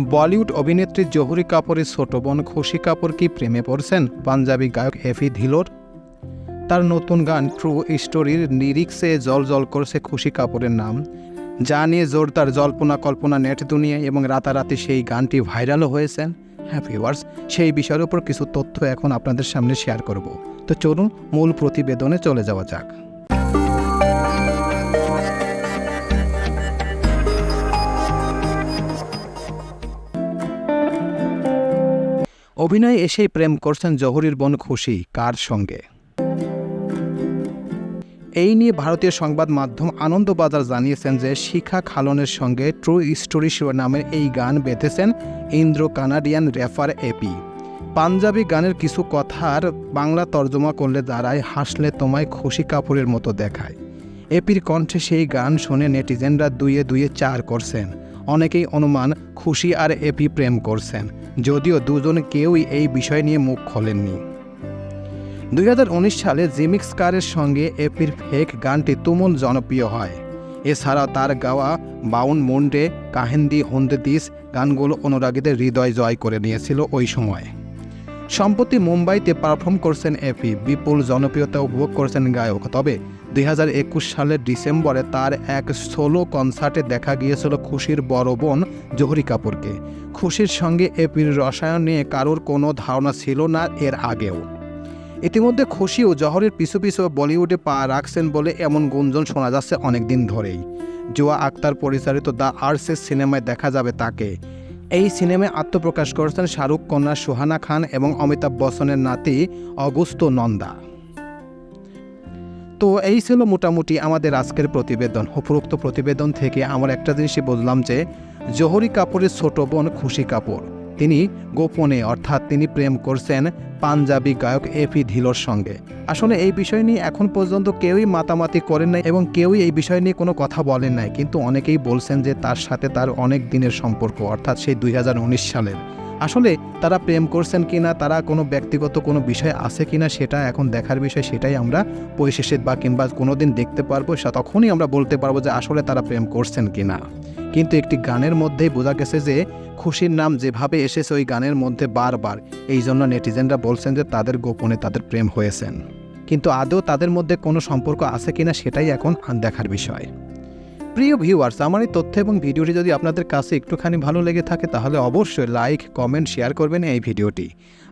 বলিউড অভিনেত্রী জহুরি কাপুরের ছোট বোন খুশি কাপুর কি প্রেমে পড়ছেন? পাঞ্জাবি গায়ক এফি ধিলোর? তার নতুন গান ট্রু স্টোরির লিরিক্সে জল জল করছে খুশি কাপুরের নাম। যা নিয়ে জোরদার জল্পনা কল্পনা নেট দুনিয়া এবং রাতারাতি সেই গানটি ভাইরালও হয়েছেন হ্যাঁ ভিউয়ার্স সেই বিষয়ের উপর কিছু তথ্য এখন আপনাদের সামনে শেয়ার করব। তো চলুন মূল প্রতিবেদনে চলে যাওয়া যাক। অভিনয়ে এসেই প্রেম করছেন জহুরির বোন খুশি, কার সঙ্গে? এই নিয়ে ভারতীয় সংবাদ মাধ্যম আনন্দবাজার জানিয়েছেন যে শিখা খালনের সঙ্গে ট্রু স্টোরি নামের এই গান বেঁধেছেন Indra Canadian rapper AP Punjabi গানের কিছু কথার বাংলা তর্জমা করলে দাঁড়ায়, হাসলে তোমায় খুশি কাপুরের মতো দেখায়। এপির কণ্ঠে সেই গান শুনে নেটিজেনরা দুয়ে দুয়ে চার করছেন। অনেকেই অনুমান, খুশি আর এপি প্রেম করছেন। যদিও দুজন কেউই এই বিষয় নিয়ে মুখ খোলেননি। দুই হাজার উনিশ সালে জিমিক্স কারের সঙ্গে এপির ফেক গানটি তুমুল জনপ্রিয় হয়। এছাড়া তার গাওয়া বাউন মুন্ডে, কাহিন্দি, হন্দেদিস গানগুলো অনুরাগীদের হৃদয় জয় করে নিয়েছিল ওই সময়। সম্প্রতি মুম্বাইতে পারফর্ম করছেন এপি বিপুল জনপ্রিয়তা উপভোগ করছেন গায়ক। তবে দু হাজার একুশ সালের ডিসেম্বরে তার এক সোলো কনসার্টে দেখা গিয়েছিল খুশির বড় বোন জহরি কাপুরকে। খুশির সঙ্গে এপির রসায়ন নিয়ে কারোর কোনো ধারণা ছিল না এর আগেও। ইতিমধ্যে খুশি ও জহরের পিছু পিছু বলিউডে পা রাখছেন বলে এমন গুঞ্জন শোনা যাচ্ছে অনেকদিন ধরেই। জোয়া আক্তার পরিচালিত দ্য আর্সেস সিনেমায় দেখা যাবে তাকে। এই সিনেমায় আত্মপ্রকাশ করেছেন শাহরুখ কন্যা সুহানা খান এবং অমিতাভ বচ্চনের নাতি অগুস্ত নন্দা। তো এই ছিল মোটামুটি আমাদের আজকের প্রতিবেদন। উপরোক্ত প্রতিবেদন থেকে আমার একটা জিনিসই বুঝলাম যে, জহরি কাপুরের ছোট বোন খুশি কাপুর। তিনি গোপনে, অর্থাৎ তিনি প্রেম করছেন পাঞ্জাবি গায়ক এফি ধিলোর সঙ্গে। আসলে এই বিষয় নিয়ে এখন পর্যন্ত কেউই মাতামাতি করেন নাই এবং কেউই এই বিষয় নিয়ে কোনো কথা বলেন নাই। কিন্তু অনেকেই বলছেন যে তার সাথে তার অনেক দিনের সম্পর্ক, অর্থাৎ সেই দুই হাজার উনিশ সালের। আসলে তারা প্রেম করছেন কিনা, তারা কোনো ব্যক্তিগত কোনো বিষয় আছে কিনা সেটা এখন দেখার বিষয়, সেটাই আমরা পরিশেষে বা কিংবা কোনো দিন দেখতে পারব তখনই আমরা বলতে পারব যে আসলে তারা প্রেম করছেন কিনা। কিন্তু একটি গানের মধ্যেই বোঝা গেছে যে খুশির নাম যেভাবে এসেছে ওই গানের মধ্যে বারবার। এই জন্য নেটিজেনরা বলছেন যে তাদের গোপনে তাদের প্রেম হয়েছেন। কিন্তু আদৌ তাদের মধ্যে কোনো সম্পর্ক আছে কিনা সেটাই এখন দেখার বিষয়। প্রিয় ভিউয়ার্স আমার এই তথ্য এবং ভিডিওটি যদি আপনাদের কাছে একটুখানি ভালো লেগে থাকে, তাহলে অবশ্যই লাইক কমেন্ট শেয়ার করবেন এই ভিডিওটি।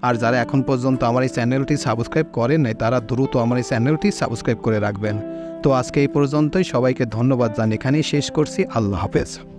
আর যারা এখন পর্যন্ত আমার এই চ্যানেলটি সাবস্ক্রাইব করেন নাই, তারা দ্রুত আমার এই চ্যানেলটি সাবস্ক্রাইব করে রাখবেন। তো আজকে এই পর্যন্তই, সবাইকে ধন্যবাদ জানিয়ে এখানেই শেষ করছি। আল্লাহ হাফেজ।